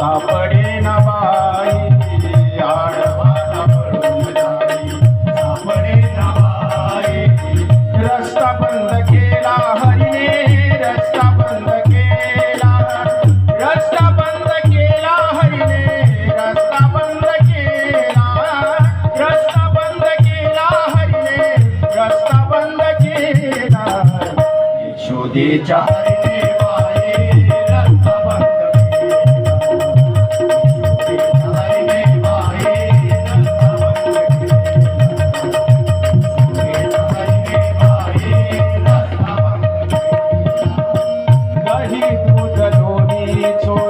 सापडे ना बाई आडवाना पळून सापडे रस्ता बंद केला हरीने रस्ता बंद केला रस्ता बंद केला हरीने रस्ता बंद केला रस्ता बंद केला हरीने रस्ता बंद केला यशोदेच्या हरीने ছোট